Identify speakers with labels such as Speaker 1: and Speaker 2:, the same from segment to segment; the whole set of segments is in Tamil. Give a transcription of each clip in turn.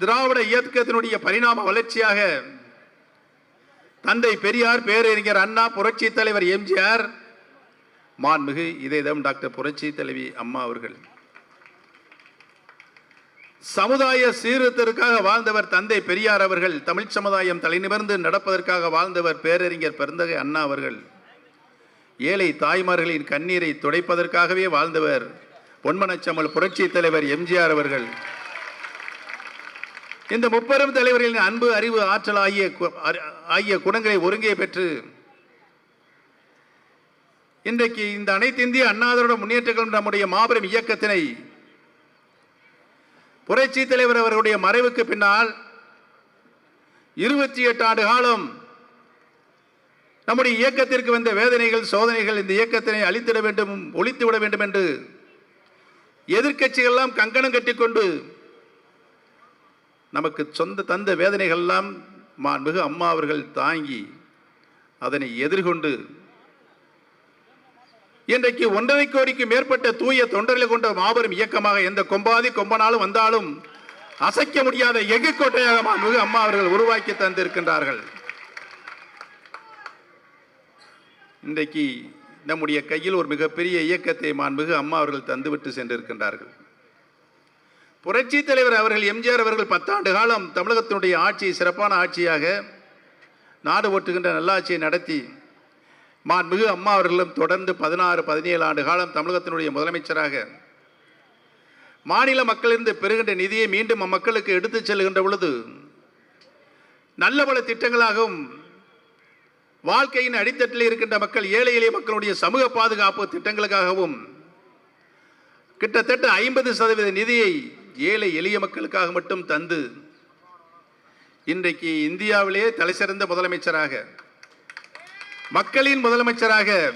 Speaker 1: திராவிட இயக்கத்தினுடைய பரிணாம வளர்ச்சியாக தந்தை பெரியார் பேரறிஞர் அண்ணா புரட்சி தலைவர் எம்ஜிஆர் மாண்புமிகு இதயதம் டாக்டர் புரட்சி தலைவி அம்மா அவர்கள். சமுதாய சீர்திருத்தத்திற்காக வாழ்ந்தவர் தந்தை பெரியார் அவர்கள் தமிழ் சமுதாயம் தலைநிமிர்ந்து நடப்பதற்காக வாழ்ந்தவர் பேரறிஞர் பெருந்தகை அண்ணா அவர்கள். ஏழை தாய்மார்களின் கண்ணீரை துடைப்பதற்காகவே வாழ்ந்தவர் பொன்மனச்சமல் புரட்சி தலைவர் எம்ஜிஆர் அவர்கள். இந்த முப்பெரும் தலைவர்களின் அன்பு அறிவு ஆற்றல் ஆகிய ஆகிய குணங்களை ஒருங்கே பெற்று இன்றைக்கு இந்த அனைத்து இந்திய அண்ணாதரோட முன்னேற்றங்களும் நம்முடைய மாபெரும் இயக்கத்தினை புரட்சி தலைவர் அவர்களுடைய மறைவுக்கு பின்னால் இருபத்தி எட்டு ஆண்டு காலம் நம்முடைய இயக்கத்திற்கு வந்த வேதனைகள் சோதனைகள் இந்த இயக்கத்தினை அழித்திட வேண்டும் ஒழித்து விட வேண்டும் என்று எதிர்க்கட்சிகள் எல்லாம் கங்கணம் கட்டிக்கொண்டு நமக்கு சொந்த தந்த வேதனைகள்லாம் எல்லாம் அம்மா அவர்கள் தாங்கி அதனை எதிர்கொண்டு இன்றைக்கு ஒன்றரை கோடிக்கு மேற்பட்ட தூய தொண்டர்களை கொண்ட மாபெரும் இயக்கமாக எந்த கொம்பாதி கொம்பனாலும் வந்தாலும் அசைக்க முடியாத எஃகு கோட்டையாக மாண்புமிகு அம்மா அவர்கள் உருவாக்கி தந்திருக்கின்றார்கள். இன்றைக்கு நம்முடைய கையில் ஒரு மிகப்பெரிய இயக்கத்தை மாண்புமிகு அம்மா அவர்கள் தந்துவிட்டு சென்றிருக்கின்றார்கள். புரட்சி தலைவர் அவர்கள் எம்ஜிஆர் அவர்கள் பத்தாண்டு காலம் தமிழகத்தினுடைய ஆட்சி சிறப்பான ஆட்சியாக நாடு ஓட்டுகின்ற நல்லாட்சியை நடத்தி மாண்புமிகு அம்மா அவர்களும் தொடர்ந்து பதினாறு பதினேழு ஆண்டு காலம் தமிழகத்தினுடைய முதலமைச்சராக மாநில மக்களிருந்து பெறுகின்ற நிதியை மீண்டும் அம்மக்களுக்கு எடுத்துச் செல்கின்ற பொழுது நல்ல பல திட்டங்களாகவும் வாழ்க்கையின் அடித்தட்டில் இருக்கின்ற மக்கள் ஏழை எளிய மக்களுடைய சமூக பாதுகாப்பு திட்டங்களுக்காகவும் கிட்டத்தட்ட ஐம்பது சதவீத நிதியை ஏழை எளிய மக்களுக்காக மட்டும் தந்து இன்றைக்கு இந்தியாவிலே தலைசிறந்த முதலமைச்சராக மக்களின் முதலமைச்சராக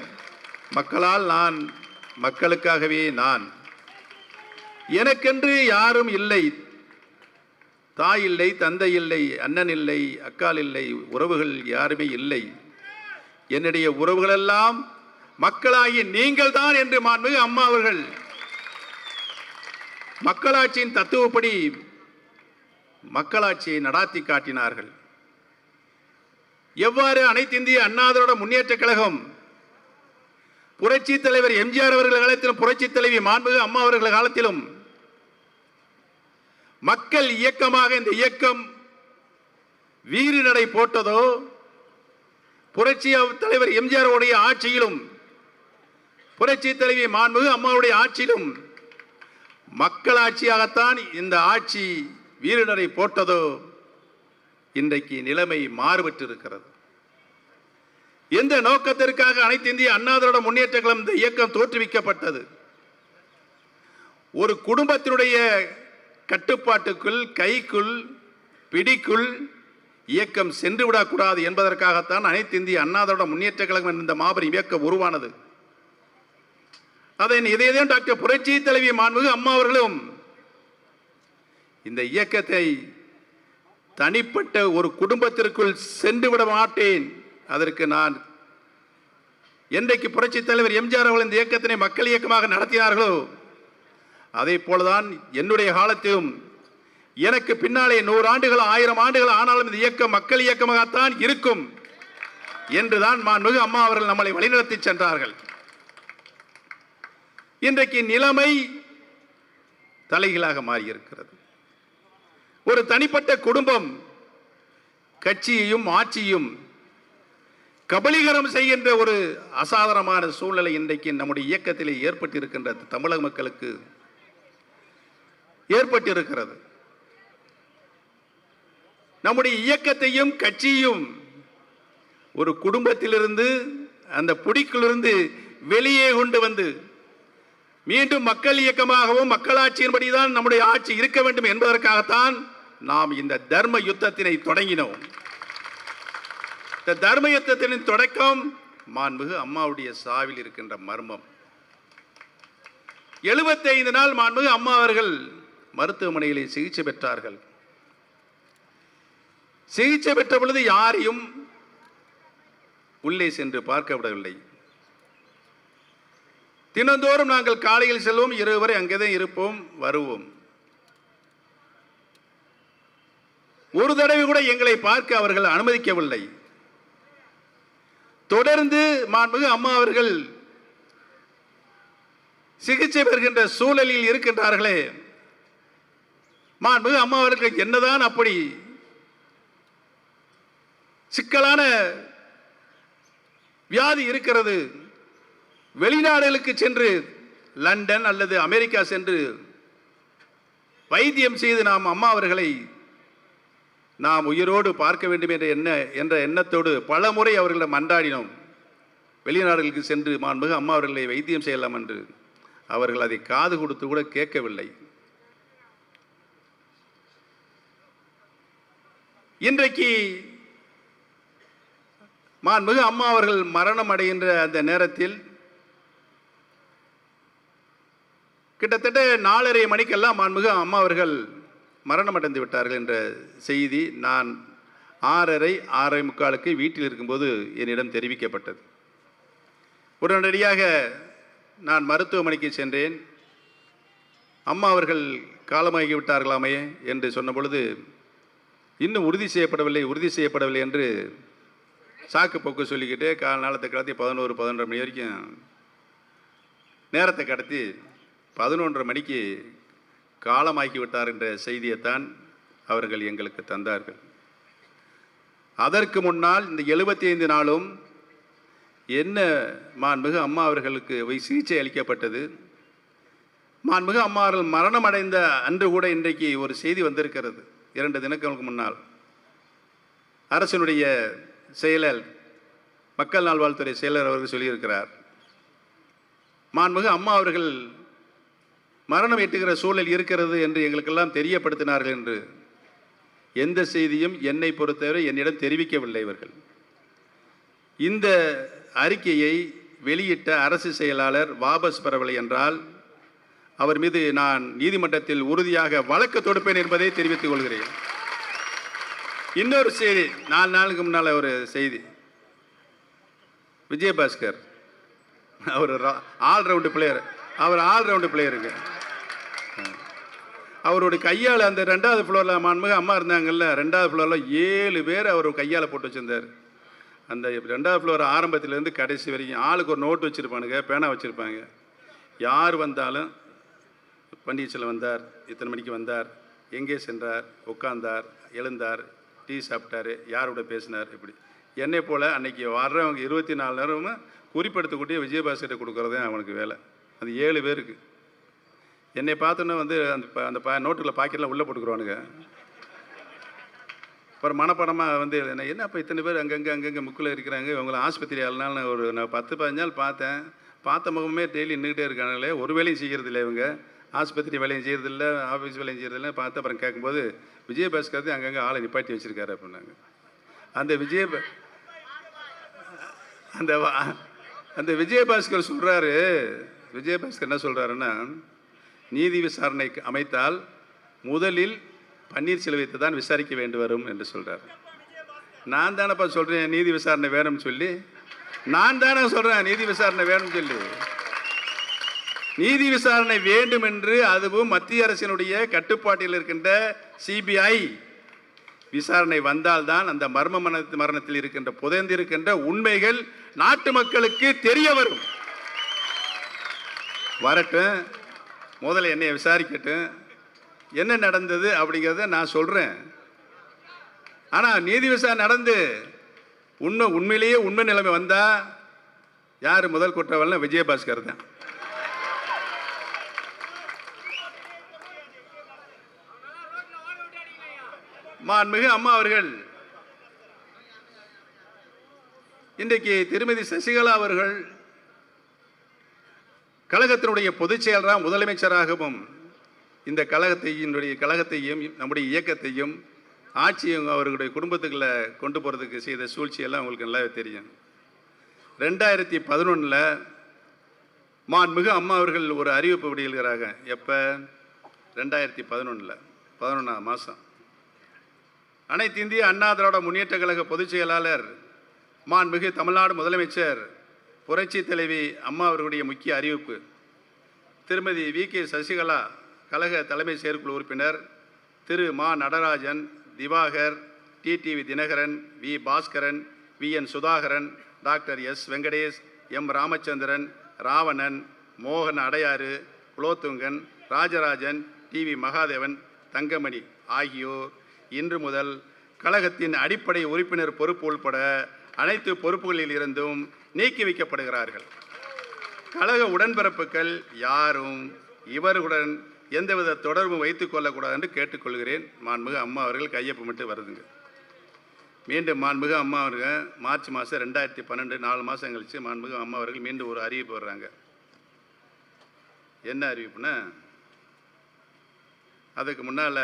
Speaker 1: மக்களால் நான் மக்களுக்காகவே நான். எனக்கென்று யாரும் இல்லை. தாய் இல்லை தந்தை இல்லை அண்ணன் இல்லை அக்கால் இல்லை உறவுகள் யாருமே இல்லை. என்னுடைய உறவுகளெல்லாம் மக்களாகிய நீங்கள் தான் என்று மாண்புமிகு அம்மா அவர்கள் மக்களாட்சியின் தத்துவப்படி மக்களாட்சியை நடாத்தி காட்டினார்கள். எவ்வாறு அனைத்து இந்திய அண்ணாதரோட முன்னேற்ற கழகம் புரட்சி தலைவர் எம்ஜிஆர் அவர்கள் காலத்திலும் புரட்சி தலைவி மாண்புமிகு அம்மா அவர்கள் காலத்திலும் மக்கள் இயக்கமாக இந்த இயக்கம் வீறு நடை போட்டதோ புரட்சி தலைவர் எம்ஜிஆர் உடைய ஆட்சியிலும் புரட்சி தலைவி மாண்புமிகு அம்மாவுடைய ஆட்சியிலும் மக்களாட்சியாகத்தான் இந்த ஆட்சி வீரனரை போட்டதோ இன்றைக்கு நிலைமை மாறுபட்டிருக்கிறது. எந்த நோக்கத்திற்காக அனைத்து இந்திய அண்ணாதரோட முன்னேற்ற கழகம் இந்த இயக்கம் தோற்றுவிக்கப்பட்டது? ஒரு குடும்பத்தினுடைய கட்டுப்பாட்டுக்குள் கைக்குள் பிடிக்குள் இயக்கம் சென்று விடக்கூடாது என்பதற்காகத்தான் அனைத்து இந்திய அண்ணாதிரோட முன்னேற்ற கழகம் என்ற இந்த மாபெரும் இயக்கம் உருவானது. அதை இதேதான் டாக்டர் புரட்சி தலைவி மாண்புமிகு அம்மா அவர்களும் இந்த இயக்கத்தை தனிப்பட்ட ஒரு குடும்பத்திற்குள் சென்று விட மாட்டேன். அதற்கு நான் என்றைக்கு புரட்சி தலைவர் எம்ஜிஆர் அவர்கள் இந்த இயக்கத்தினை மக்கள் இயக்கமாக நடத்தினார்களோ அதே போலதான் என்னுடைய காலத்திலும் எனக்கு பின்னாலே நூறு ஆண்டுகள் ஆயிரம் ஆண்டுகள் ஆனாலும் இந்த இயக்கம் மக்கள் இயக்கமாகத்தான் இருக்கும். என்றுதான் மாண்புமிகு அம்மா அவர்கள் நம்மளை வழிநடத்தி சென்றார்கள். இன்றைக்கு நிலைமை தலைகீழாக மாறியிருக்கிறது. ஒரு தனிப்பட்ட குடும்பம் கட்சியையும் ஆட்சியும் கபலீகரம் செய்கின்ற ஒரு அசாதாரணமான சூழ்நிலை இன்றைக்கு நம்முடைய இயக்கத்திலே ஏற்பட்டிருக்கின்ற தமிழக மக்களுக்கு ஏற்பட்டிருக்கிறது. நம்முடைய இயக்கத்தையும் கட்சியும் ஒரு குடும்பத்திலிருந்து அந்த பிடிக்கிலிருந்து வெளியே கொண்டு வந்து மீண்டும் மக்கள் இயக்கமாகவும் மக்களாட்சியின்படிதான் நம்முடைய ஆட்சி இருக்க வேண்டும் என்பதற்காகத்தான் நாம் இந்த தர்ம யுத்தத்தினை தொடங்கினோம். இந்த தர்ம யுத்தத்தின் தொடக்கம் மாண்புகு அம்மாவுடைய சாவில் இருக்கின்ற மர்மம். 75 நாள் மாண்புகு அம்மா அவர்கள் மருத்துவமனையிலே சிகிச்சை பெற்றார்கள். சிகிச்சை பெற்ற பொழுது யாரையும் உள்ளே சென்று பார்க்க விடவில்லை. தினந்தோறும் நாங்கள் காலையில் செல்வோம் இரவு வரை அங்கேதான் இருப்போம் வருவோம். ஒரு தடவை கூட எங்களை பார்க்க அவர்கள் அனுமதிக்கவில்லை. தொடர்ந்து மாண்புமிகு அம்மா அவர்கள் சிகிச்சை பெறுகின்ற சூழலில் இருக்கின்றார்களே. மாண்புமிகு அம்மா அவர்கள் என்னதான் அப்படி சிக்கலான வியாதி இருக்கிறது வெளிநாடுகளுக்கு சென்று லண்டன் அல்லது அமெரிக்கா சென்று வைத்தியம் செய்து நாம் அம்மா அவர்களை நாம் உயிரோடு பார்க்க வேண்டும் என்ற எண்ண என்ற எண்ணத்தோடு பல முறை அவர்களிடம் மன்றாடினோம். வெளிநாடுகளுக்கு சென்று மாண்புக அம்மா அவர்களை வைத்தியம் செய்யலாம் என்று. அவர்கள் அதை காது கொடுத்து கூட கேட்கவில்லை. இன்றைக்கு மாண்புக அம்மா அவர்கள் மரணம் அடைகின்ற அந்த நேரத்தில் கிட்டத்தட்ட நாலரை மணிக்கெல்லாம் மாண்புமிகு அம்மா அவர்கள் மரணம் அடைந்து விட்டார்கள் என்ற செய்தி நான் ஆறரை ஆறரை முக்காலுக்கு வீட்டில் இருக்கும்போது என்னிடம் தெரிவிக்கப்பட்டது. உடனடியாக நான் மருத்துவமனைக்கு சென்றேன். அம்மா அவர்கள் காலமாகி விட்டார்களாமே என்று சொன்ன பொழுது இன்னும் உறுதி செய்யப்படவில்லை உறுதி செய்யப்படவில்லை என்று சாக்கு போக்கு சொல்லிக்கிட்டு கால நாளத்தை கடத்தி பதினோரு பதினொன்றரை மணி வரைக்கும் நேரத்தை கடத்தி பதினொன்றரை மணிக்கு காலமாக்கி விட்டார் என்ற செய்தியைத்தான் அவர்கள் எங்களுக்கு தந்தார்கள். அதற்கு முன்னால் இந்த எழுபத்தி ஐந்து நாளும் என்ன மாண்புகு அம்மா அவர்களுக்கு சிகிச்சை அளிக்கப்பட்டது? மாண்புகு அம்மா அவர்கள் மரணம் அடைந்த அன்று கூட இன்றைக்கு ஒரு செய்தி வந்திருக்கிறது. இரண்டு தினங்களுக்கு முன்னால். அரசனுடைய செயலர் மக்கள் நல்வாழ்வுத்துறை செயலர் அவர்கள் சொல்லியிருக்கிறார். மாண்புகு அம்மா அவர்கள் மரணம் எட்டுகிற சூழல் இருக்கிறது என்று எங்களுக்கெல்லாம் தெரியப்படுத்தினார்கள் என்று எந்த செய்தியும் என்னை பொறுத்தவரை என்னிடம் தெரிவிக்கவில்லை இவர்கள். இந்த அறிக்கையை வெளியிட்ட அரசு செயலாளர் வாபஸ் பெறவில்லை என்றால் அவர் மீது நான் நீதிமன்றத்தில் உறுதியாக வழக்கு தொடுப்பேன் என்பதை தெரிவித்துக் கொள்கிறேன். இன்னொரு செய்தி நாலு நாளுக்கு முன்னால் ஒரு செய்தி. விஜயபாஸ்கர் அவர் ஆல்ரவுண்டு பிளேயர். அவர் ஆல்ரவுண்டு பிளேயருங்க அவருடைய கையால் அந்த ரெண்டாவது ஃப்ளோரில் மாண்புக அம்மா இருந்தாங்கல்ல ரெண்டாவது ஃப்ளோரில் ஏழு பேர் அவர் கையால் போட்டு வச்சிருந்தார். அந்த ரெண்டாவது ஃப்ளோர் ஆரம்பத்திலேருந்து கடைசி வரைக்கும் ஆளுக்கு ஒரு நோட்டு வச்சுருப்பானுங்க பேனா வச்சுருப்பாங்க. யார் வந்தாலும் பன்னீர்செல்வம் வந்தார் இத்தனை மணிக்கு வந்தார் எங்கே சென்றார் உட்கார்ந்தார் எழுந்தார் டீ சாப்பிட்டாரு யாரோட பேசினார் இப்படி. என்னை போல் அன்னைக்கு வர்றவங்க இருபத்தி நாலு நேரமும் குறிப்பெடுத்துக்கூடிய விஜயபாஸ்கர்ட்ட கொடுக்குறது தான் அவனுக்கு வேலை. அது ஏழு பேருக்கு. என்னை பார்த்தோன்னே வந்து அந்த ப- அந்த பா நோட்டில் பாக்கெட்டில் உள்ளே போட்டுக்குருவானுங்க. அப்புறம் மனப்படமாக வந்து என்ன என்ன அப்போ இத்தனை பேர் அங்கங்கே அங்கங்கே முக்கில் இருக்கிறாங்க? இவங்களை ஆஸ்பத்திரி ஆளுனால ஒரு நான் பத்து பதினஞ்சு நாள் பார்த்தேன். பார்த்த முகமே டெய்லி நின்றுக்கிட்டே இருக்காங்களே ஒரு வேலையும் செய்கிறது இல்லை இவங்க. ஆஸ்பத்திரி வேலையும் செய்யறதில்ல ஆஃபீஸ் வேலையும் செய்யறதில்ல பார்த்து அப்புறம் கேட்கும்போது விஜயபாஸ்கர் அங்கங்கே ஆளை நிப்பாட்டி வச்சுருக்காரு அப்படின்னாங்க. அந்த விஜய அந்த வா- அந்த விஜயபாஸ்கர் சொல்கிறாரு விஜயபாஸ்கர் என்ன சொல்கிறாருன்னா நீதி விசாரணைக்கு அமைத்தால் முதலில் பன்னீர்செல்வத்தை தான் விசாரிக்க வேண்டி வரும் என்று சொல்கிறார் நான் தானேப்பா சொல்கிறேன் நீதி விசாரணை வேணும்னு சொல்லி? நான் தானே சொல்கிறேன் நீதி விசாரணை வேணும்னு சொல்லி. நீதி விசாரணை வேண்டும் என்று அதுவும் மத்திய அரசினுடைய கட்டுப்பாட்டில் இருக்கின்ற சிபிஐ விசாரணை வந்தால்தான் அந்த மர்ம மன மரணத்தில் இருக்கின்ற புதைந்திருக்கின்ற உண்மைகள் நாட்டு மக்களுக்கு தெரிய வரும். வரட்டும். முதல்ல என்னை விசாரிக்கட்டும். என்ன நடந்தது அப்படிங்கிறத நான் சொல்கிறேன் ஆனால் நீதி விசாரணை நடந்து. உண்மை உண்மையிலேயே உண்மை நிலைமை வந்தால் யார் முதல் குற்றவாளினா விஜயபாஸ்கர் தான். மாண்புமிகு அம்மா அவர்கள். இன்றைக்கு திருமதி சசிகலா அவர்கள் கழகத்தினுடைய பொதுச் செயலராக முதலமைச்சராகவும் இந்த கழகத்தையினுடைய கழகத்தையும் நம்முடைய இயக்கத்தையும் ஆட்சியும் அவர்களுடைய குடும்பத்துக்குள்ளே கொண்டு போகிறதுக்கு செய்த சூழ்ச்சியெல்லாம் உங்களுக்கு நல்லாவே தெரியும். ரெண்டாயிரத்தி பதினொன்றில் மாண்புமிகு அம்மா அவர்கள் ஒரு அறிவிப்பு வெளியிடுகிறாங்க. எப்போ? ரெண்டாயிரத்தி பதினொன்றில் பதினொன்றாம் மாதம் அனைத்து இந்திய அண்ணா திராவிட முன்னேற்ற கழக பொதுச் செயலாளர் மாண்புமிகு தமிழ்நாடு முதலமைச்சர் புரட்சி தலைவி அம்மா அவர்களுடைய முக்கிய அறிவிப்பு. திருமதி வி. கே. சசிகலா கழக தலைமை செயற்குழு உறுப்பினர் திரு. மா. Natarajan Divakar TTV Dinakaran V. Bhaskaran V. N. Sudhakaran doctor S. Venkatesh M. Ramachandran Ravanan மோகன் அடையாறு குலோத்துங்கன் ராஜராஜன் டிவி மகாதேவன் தங்கமணி ஆகியோர். இன்று முதல் கழகத்தின் அடிப்படை உறுப்பினர் பொறுப்பு உள்பட அனைத்து பொறுப்புகளில் இருந்தும் நீக்கி வைக்கப்படுகிறார்கள். கழக உடன்பிறப்புகள் யாரும் இவர்களுடன் எந்தவித தொடர்பும் வைத்துக் கொள்ளக்கூடாது என்று கேட்டுக்கொள்கிறேன். மாண்புமிகு அம்மா அவர்கள் கையொப்பமிட்டு வருதுங்க. மீண்டும் மாண்புமிகு அம்மா அவர்கள் மார்ச் மாதம் ரெண்டாயிரத்தி பன்னெண்டு நாலு மாதம் கழித்து மாண்புமிகு அம்மா அவர்கள் மீண்டும் ஒரு அறிவிப்பு வர்றாங்க. என்ன அறிவிப்புனா அதுக்கு முன்னால்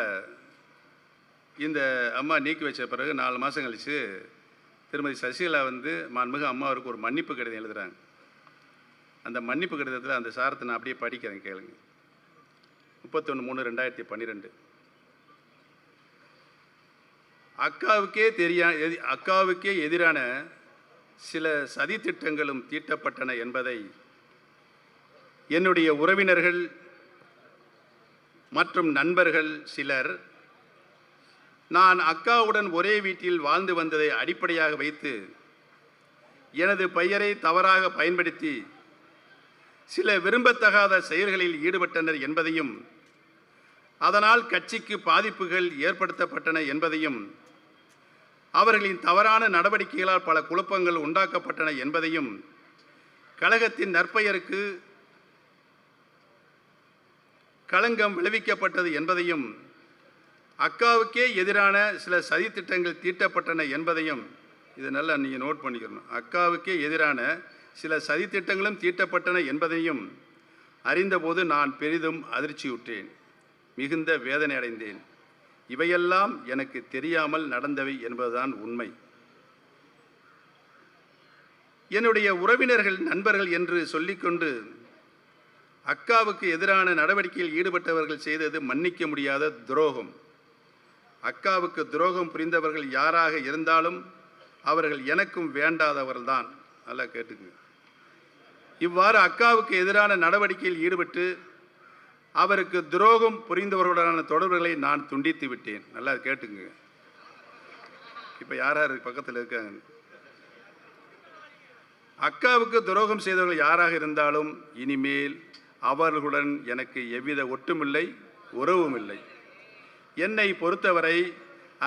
Speaker 1: இந்த அம்மா நீக்கி வச்ச பிறகு நாலு மாதம் கழித்து திருமதி சசிகலா வந்து மாண்புமிகு அம்மாவுக்கு ஒரு மன்னிப்பு கடிதம் எழுதுகிறாங்க அந்த மன்னிப்பு கடிதத்தில் அந்த சாரத்தை நான் அப்படியே படிக்கிறேன் கேளுங்க. முப்பத்தொன்று மூணு ரெண்டாயிரத்தி பன்னிரெண்டு. அக்காவுக்கே தெரியா எதி அக்காவுக்கே எதிரான சில சதி திட்டங்களும் தீட்டப்பட்டன என்பதை என்னுடைய உறவினர்கள் மற்றும் நண்பர்கள் சிலர் நான் அக்காவுடன் ஒரே வீட்டில் வாழ்ந்து வந்ததை அடிப்படையாக வைத்து எனது பெயரை தவறாக பயன்படுத்தி சில விரும்பத்தகாத செயல்களில் ஈடுபட்டனர் என்பதையும் அதனால் கட்சிக்கு பாதிப்புகள் ஏற்படுத்தப்பட்டன என்பதையும் அவர்களின் தவறான நடவடிக்கைகளால் பல குழப்பங்கள் உண்டாக்கப்பட்டன என்பதையும் கழகத்தின் நற்பெயருக்கு களங்கம் விளைவிக்கப்பட்டது என்பதையும் அக்காவுக்கே எதிரான சில சதித்திட்டங்கள் தீட்டப்பட்டன என்பதையும் இது நல்லா நீங்கள் நோட் பண்ணிக்கணும். அக்காவுக்கே எதிரான சில சதித்திட்டங்களும் தீட்டப்பட்டன என்பதையும் அறிந்தபோது நான் பெரிதும் அதிர்ச்சியுற்றேன் மிகுந்த வேதனை அடைந்தேன். இவையெல்லாம் எனக்கு தெரியாமல் நடந்தவை என்பதுதான் உண்மை. என்னுடைய உறவினர்கள் நண்பர்கள் என்று சொல்லிக்கொண்டு அக்காவுக்கு எதிரான நடவடிக்கையில் ஈடுபட்டவர்கள் செய்தது மன்னிக்க முடியாத துரோகம். அக்காவுக்கு துரோகம் புரிந்தவர்கள் யாராக இருந்தாலும் அவர்கள் எனக்கும் வேண்டாதவர்கள்தான். நல்லா கேட்டுக்குங்க. இவ்வாறு அக்காவுக்கு எதிரான நடவடிக்கையில் ஈடுபட்டு அவருக்கு துரோகம் புரிந்தவர்களுடனான தொடர்புகளை நான் துண்டித்து விட்டேன். நல்லா கேட்டுக்குங்க. இப்போ யார் யார் பக்கத்தில் இருக்காங்க? அக்காவுக்கு துரோகம் செய்தவர்கள் யாராக இருந்தாலும் இனிமேல் அவர்களுடன் எனக்கு எவ்வித ஒட்டுமில்லை உறவும் இல்லை என்னை பொறுத்தவரை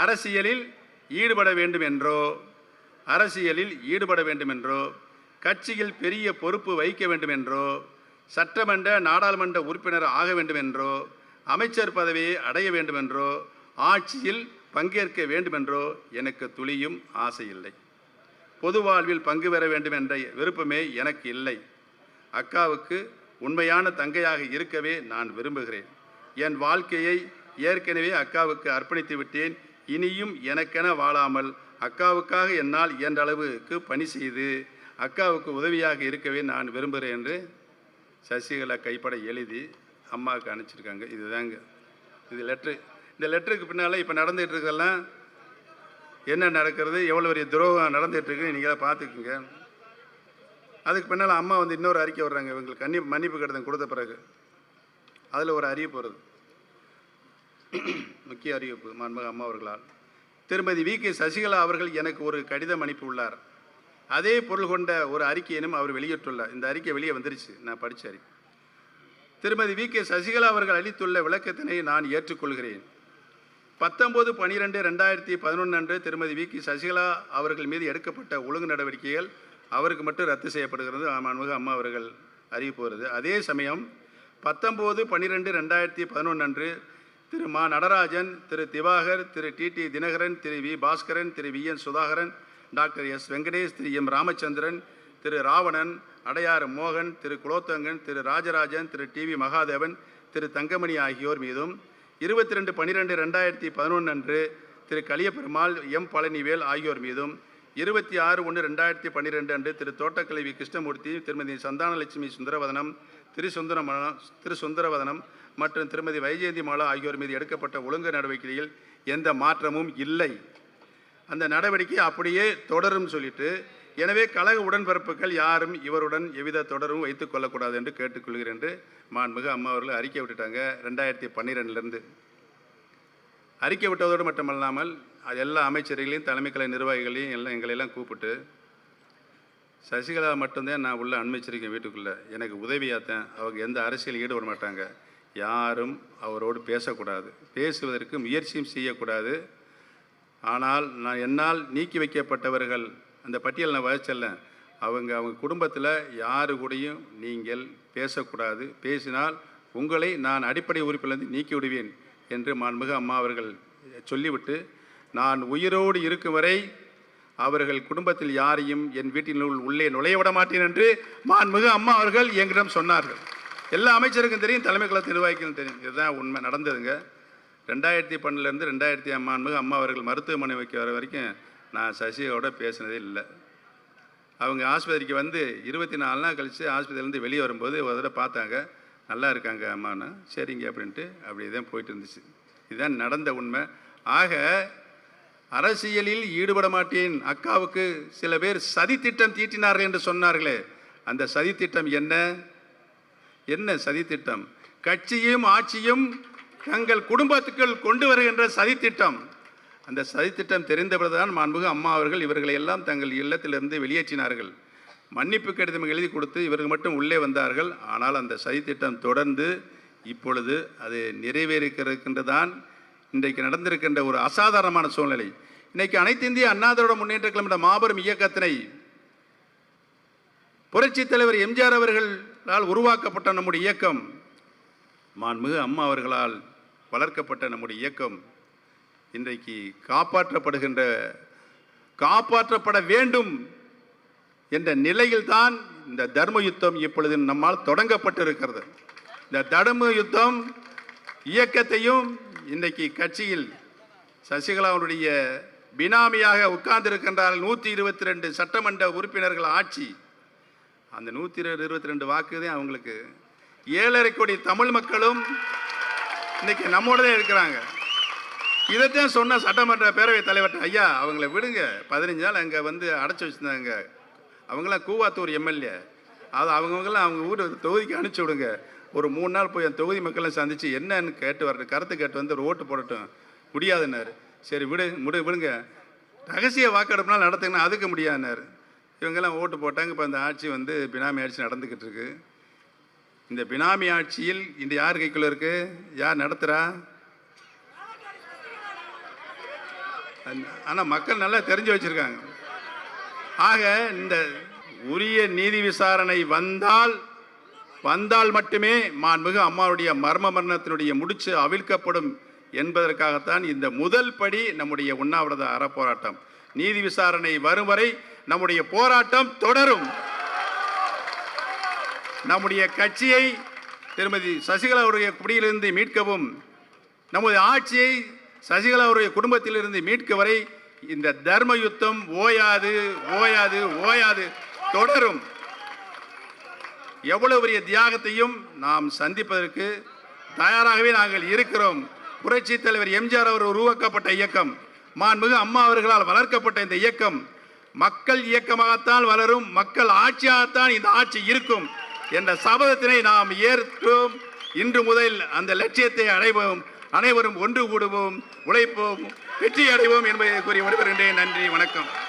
Speaker 1: அரசியலில் ஈடுபட வேண்டும் என்றோ அரசியலில் ஈடுபட வேண்டும் என்றோ கட்சியில் பெரிய பொறுப்பு வைக்க வேண்டும் என்றோ சட்டமன்ற நாடாளுமன்ற உறுப்பினர் ஆக வேண்டும் என்றோ அமைச்சர் பதவியை அடைய வேண்டும் என்றோ ஆட்சியில் பங்கேற்க வேண்டுமென்றோ எனக்கு துளியும் ஆசை இல்லை பொது வாழ்வில் பங்கு பெற வேண்டும் என்ற விருப்பமே எனக்கு இல்லை. அக்காவுக்கு உண்மையான தங்கையாக இருக்கவே நான் விரும்புகிறேன். என் வாழ்க்கையை ஏற்கனவே அக்காவுக்கு அர்ப்பணித்து விட்டேன். இனியும் எனக்கென வாழாமல் அக்காவுக்காக என்னால் இயன்ற அளவுக்கு பணி செய்து அக்காவுக்கு உதவியாக இருக்கவே நான் விரும்புகிறேன் என்று சசிகலா கைப்பட எழுதி அம்மாவுக்கு அனுப்பிச்சிருக்காங்க. இதுதாங்க. இது லெட்ரு இந்த லெட்டருக்கு பின்னால் இப்போ நடந்துகிட்டு இருக்கெல்லாம் என்ன நடக்கிறது? எவ்வளோ பெரிய துரோகம் நடந்துகிட்டு இருக்கு பார்த்துக்குங்க. அதுக்கு பின்னால் அம்மா வந்து இன்னொரு அறிக்கை வர்றாங்க இவங்களுக்கு கண்ணி மன்னிப்பு கடிதம் கொடுத்த பிறகு. அதில் ஒரு அறிவிப்பு வருது முக்கிய அறிவிப்பு மன்மக அம்மா அவர்களால். திருமதி வி. கே. சசிகலா அவர்கள் எனக்கு ஒரு கடிதம் அனுப்பியுள்ளார். அதே பொருள் கொண்ட ஒரு அறிக்கையினும் அவர் வெளியிட்டுள்ளார். இந்த அறிக்கை வெளியே வந்துருச்சு. நான் படித்த அறிக்கை. திருமதி வி. கே. சசிகலா அவர்கள் அளித்துள்ள விளக்கத்தினை நான் ஏற்றுக்கொள்கிறேன். பத்தொம்போது பனிரெண்டு ரெண்டாயிரத்தி பதினொன்று அன்று திருமதி வி. கே. சசிகலா அவர்கள் மீது எடுக்கப்பட்ட ஒழுங்கு நடவடிக்கைகள் அவருக்கு மட்டும் ரத்து செய்யப்படுகிறது. மாண்புமிகு அம்மா அவர்கள் அறிவிப்பு வருது. அதே சமயம் பத்தொம்போது பன்னிரெண்டு ரெண்டாயிரத்தி பதினொன்று அன்று திரு மா நடராஜன் திரு திவாகர் திரு டிடி தினகரன் திரு வி பாஸ்கரன் திரு V N Sudhakaran doctor S Venkatesh திரு எம் ராமச்சந்திரன் திரு ராவணன் அடையாறு மோகன் திரு குலோத்தங்கன் திரு ராஜராஜன் திரு டிவி மகாதேவன் திரு தங்கமணி ஆகியோர் மீதும் இருபத்தி ரெண்டு பன்னிரெண்டு ரெண்டாயிரத்தி பதினொன்று அன்று திரு கலியபெருமாள் எம் பழனிவேல் ஆகியோர் மீதும் இருபத்தி ஆறு ஒன்று ரெண்டாயிரத்தி பன்னிரெண்டு அன்று திரு தோட்டக்கலைவி கிருஷ்ணமூர்த்தி திருமதி சந்தானலட்சுமி சுந்தரவதனம் திரு திருசுந்தரவதனம் மற்றும் திருமதி வைஜெயந்தி மாலா ஆகியோர் மீது எடுக்கப்பட்ட ஒழுங்கு நடவடிக்கையில் எந்த மாற்றமும் இல்லை. அந்த நடவடிக்கை அப்படியே தொடரும் சொல்லிட்டு எனவே கழக உடன்பிறப்புகள் யாரும் இவருடன் எவ்வித தொடரும் வைத்துக் கொள்ளக்கூடாது என்று கேட்டுக்கொள்கிறேன் என்று மாண்புமிகு அம்மா அவர்கள் அறிக்கை விட்டுட்டாங்க ரெண்டாயிரத்தி பன்னிரெண்டுலேருந்து. அறிக்கை விட்டதோடு மட்டுமல்லாமல் அது எல்லா அமைச்சர்களையும் தலைமை கலை நிர்வாகிகளையும் எல்லாம் எங்களையெல்லாம் கூப்பிட்டு சசிகலா மட்டும்தான் நான் உள்ள அனுமதிச்சிருக்கேன் வீட்டுக்குள்ளே. எனக்கு உதவியாத்தேன். அவங்க எந்த அரசியல் ஈடுபட மாட்டாங்க. யாரும் அவரோடு பேசக்கூடாது. பேசுவதற்கு முயற்சியும் செய்யக்கூடாது. ஆனால் நான் என்னால் நீக்கி வைக்கப்பட்டவர்கள் அந்த பட்டியல் நான் வகிச்சல்ல அவங்க அவங்க குடும்பத்தில் யாரு கூடயும் நீங்கள் பேசக்கூடாது. பேசினால் உங்களை நான் அடிப்படை உறுப்பிலிருந்து நீக்கி விடுவேன் என்று மாண்புமிகு அம்மா அவர்கள் சொல்லிவிட்டு நான் உயிரோடு இருக்கும் வரை அவர்கள் குடும்பத்தில் யாரையும் என் வீட்டினுள் உள்ளே நுழைய விட மாட்டேன் என்று மாண்புமிகு அம்மா அவர்கள் எங்களிடம் சொன்னார்கள். எல்லா அமைச்சருக்கும் தெரியும் தலைமை கழக நிர்வாகிக்கும் தெரியும். இதுதான் உண்மை நடந்ததுங்க. ரெண்டாயிரத்தி பன்னெண்டுலேருந்து ரெண்டாயிரத்தி மாண்புமிகு அம்மா அவர்கள் மருத்துவமனை வைக்க வர வரைக்கும் நான் சசியோட பேசினதே இல்லை. அவங்க ஆஸ்பத்திரிக்கு வந்து இருபத்தி நாலு நாள் கழித்து ஆஸ்பத்திரியிலேருந்து வெளியே வரும்போது ஒரு தடவை பார்த்தாங்க. நல்லா இருக்காங்க அம்மான்னு. சரிங்க அப்படின்ட்டு அப்படியே தான் போயிட்டு இருந்துச்சு. இதுதான் நடந்த உண்மை. ஆக அரசியலில் ஈடுபட மாட்டேன் அக்காவுக்கு சில பேர் சதித்திட்டம் தீட்டினார்கள் என்று சொன்னார்களே அந்த சதித்திட்டம் என்ன? என்ன சதித்திட்டம்? கட்சியும் ஆட்சியும் தங்கள் குடும்பத்துக்குள் கொண்டு வருகின்ற சதித்திட்டம். அந்த சதித்திட்டம் தெரிந்தபிறகுதான் மாண்புகு அம்மா அவர்கள் இவர்களை எல்லாம் தங்கள் இல்லத்திலிருந்து வெளியேற்றினார்கள். மன்னிப்பு கடிதம் எழுதி கொடுத்து இவர்கள் மட்டும் உள்ளே வந்தார்கள். ஆனால் அந்த சதித்திட்டம் தொடர்ந்து இப்பொழுது அது நிறைவேறிக்கிறதுதான் இன்றைக்கு நடந்திருக்கின்ற ஒரு அசாதாரணமான சூழ்நிலை. இன்னைக்கு அனைத்து இந்திய அண்ணாதிரோட முன்னேற்ற கழகம் மாபெரும் இயக்கத்தினை புரட்சி தலைவர் எம்ஜிஆர் அவர்களால் உருவாக்கப்பட்ட நம்முடைய இயக்கம் மாண்புமிகு அம்மா அவர்களால் வளர்க்கப்பட்ட நம்முடைய இயக்கம் இன்றைக்கு காப்பாற்றப்படுகின்ற காப்பாற்றப்பட வேண்டும் என்ற நிலையில்தான் இந்த தர்ம யுத்தம் இப்பொழுது நம்மால் தொடங்கப்பட்டிருக்கிறது. இந்த தர்ம யுத்தம் இயக்கத்தையும் இன்றைக்கு கட்சியில் சசிகலாவுடைய பினாமியாக உட்கார்ந்திருக்கின்றார்கள் நூற்றி இருபத்தி ரெண்டு சட்டமன்ற உறுப்பினர்கள் ஆட்சி. அந்த நூற்றி இருபத்தி ரெண்டு வாக்கு தான் அவங்களுக்கு. ஏழரை கோடி தமிழ் மக்களும் இன்னைக்கு நம்மோடதே இருக்கிறாங்க. இதைத்தான் சொன்ன சட்டமன்ற பேரவைத் தலைவர் ஐயா அவங்கள விடுங்க. பதினஞ்சு நாள் அங்கே வந்து அடைச்சி வச்சுருந்தாங்க. அவங்களாம் கூவாத்தூர் எம்எல்ஏ. அது அவங்கவுங்களாம் அவங்க ஊர் தொகுதிக்கு அனுப்பிச்சி விடுங்க. ஒரு மூணு நாள் போய் அந்த தொகுதி மக்களை சந்தித்து என்னன்னு கேட்டு வரட்டும் கருத்து கேட்டு வந்து ஒரு ஓட்டு போடட்டும் முடியாதுன்னாரு. சரி விடு முடி விடுங்க. ரகசிய வாக்கெடுப்புனால் நடத்துங்கன்னா அதுக்கு முடியாதுன்னாரு. இவங்கெல்லாம் ஓட்டு போட்டாங்க. இப்போ அந்த ஆட்சி வந்து பினாமி ஆட்சி நடந்துக்கிட்டு இருக்கு. இந்த பினாமி ஆட்சியில் இந்த யார் கைக்குள்ள இருக்கு? யார் நடத்துகிறா ஆனால் மக்கள் நல்லா தெரிஞ்சு வச்சுருக்காங்க. ஆக இந்த உரிய நீதி விசாரணை வந்தால் வந்தால் மட்டுமே மாண்புமிகு அம்மாவுடைய மர்ம மரணத்தினுடைய முடிச்சு அவிழ்க்கப்படும் என்பதற்காகத்தான் இந்த முதல் படி நம்முடைய உண்ணாவிரத அறப்போராட்டம். நீதி விசாரணை வரும் வரை நம்முடைய போராட்டம் தொடரும். நம்முடைய கட்சியை திருமதி சசிகலா அவருடைய குடியிலிருந்து மீட்கவும் நமது ஆட்சியை சசிகலா அவருடைய குடும்பத்திலிருந்து மீட்க வரை இந்த தர்ம யுத்தம் ஓயாது ஓயாது ஓயாது தொடரும். எவ்வளவு பெரிய தியாகத்தையும் நாம் சந்திப்பதற்கு தயாராகவே நாங்கள் இருக்கிறோம். புரட்சி தலைவர் எம்ஜிஆர் அவர் உருவாக்கப்பட்ட இயக்கம் மாண்புமிகு அம்மா அவர்களால் வளர்க்கப்பட்ட இந்த இயக்கம் மக்கள் இயக்கமாகத்தான் வளரும் மக்கள் ஆட்சியாகத்தான் இந்த ஆட்சி இருக்கும் என்ற சபதத்தினை நாம் ஏற்கும் இன்று முதல் அந்த லட்சியத்தை அடைவோம் அனைவரும் ஒன்று கூடுவோம் உழைப்போம் வெற்றி அடைவோம் என்பதை கூறி விடுபடுகின்றேன் நன்றி வணக்கம்.